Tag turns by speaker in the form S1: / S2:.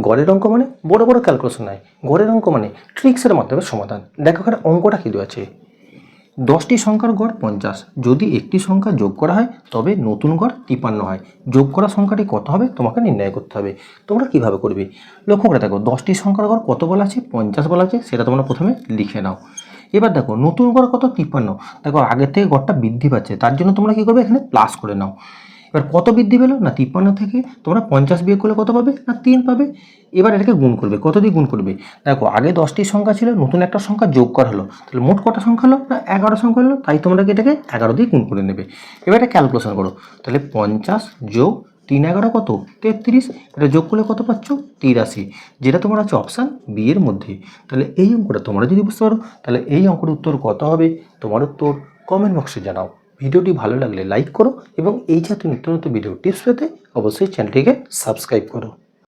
S1: গড়ের অঙ্ক মানে বড় বড় ক্যালকুলেশন নয় গড়ের অঙ্ক মানে ট্রিক্সের মাধ্যমে সমাধান। দেখো এখানে অঙ্কটা কী দেওয়া আছে? দশটি সংখ্যার গড় পঞ্চাশ। যদি একটি সংখ্যা যোগ করা হয়, তবে নতুন গড় তিপান্ন হয়। যোগ করা সংখ্যাটি কত হবে? তোমাকে নির্ণয় করতে হবে। তোমরা কীভাবে করবে? লক্ষ্য করে দেখো, দশটি সংখ্যার গড় কত বলা আছে? পঞ্চাশ বলা আছে। সেটা তোমরা প্রথমে লিখে নাও। এবার দেখো, নতুন গড় কত? তিপ্পান্ন দেখো, আগের থেকে গড়টা বৃদ্ধি পাচ্ছে। তার জন্য তোমরা কী করবে? এখানে প্লাস করে নাও। এবার কত বৃদ্ধি পেল? না, তিপ্পান্ন থেকে তোমরা পঞ্চাশ বিয়োগ করলে কত পাবে? না, তিন পাবে। এবার এটাকে গুণ করবে। কত দিয়ে গুণ করবে? দেখো, আগে দশটি সংখ্যা ছিল, নতুন একটা সংখ্যা যোগ করা হলো। তাহলে মোট কটা সংখ্যা হলো? না, এগারো সংখ্যা হলো। তাই তোমরা এটাকে এগারো দিয়ে গুণ করে নেবে। এবার এটা ক্যালকুলেশন করো। তাহলে পঞ্চাশ যোগ তিন এগারো কত? তেত্রিশ। এটা যোগ করলে কত পাচ্ছ? তিরাশি। যেটা তোমার আছে অপশান বি এর মধ্যে। তাহলে এই অঙ্কটা তোমরা যদি বুঝতে পারো, তাহলে এই অঙ্কের উত্তর কত হবে? তোমার উত্তর কমেন্ট বক্সে জানাও। ভিডিওটি ভালো লাগলে লাইক করো এবং এই জাতীয় নিত্য নতুন ভিডিও টিপস পেতে অবশ্যই চ্যানেলটিকে সাবস্ক্রাইব করো।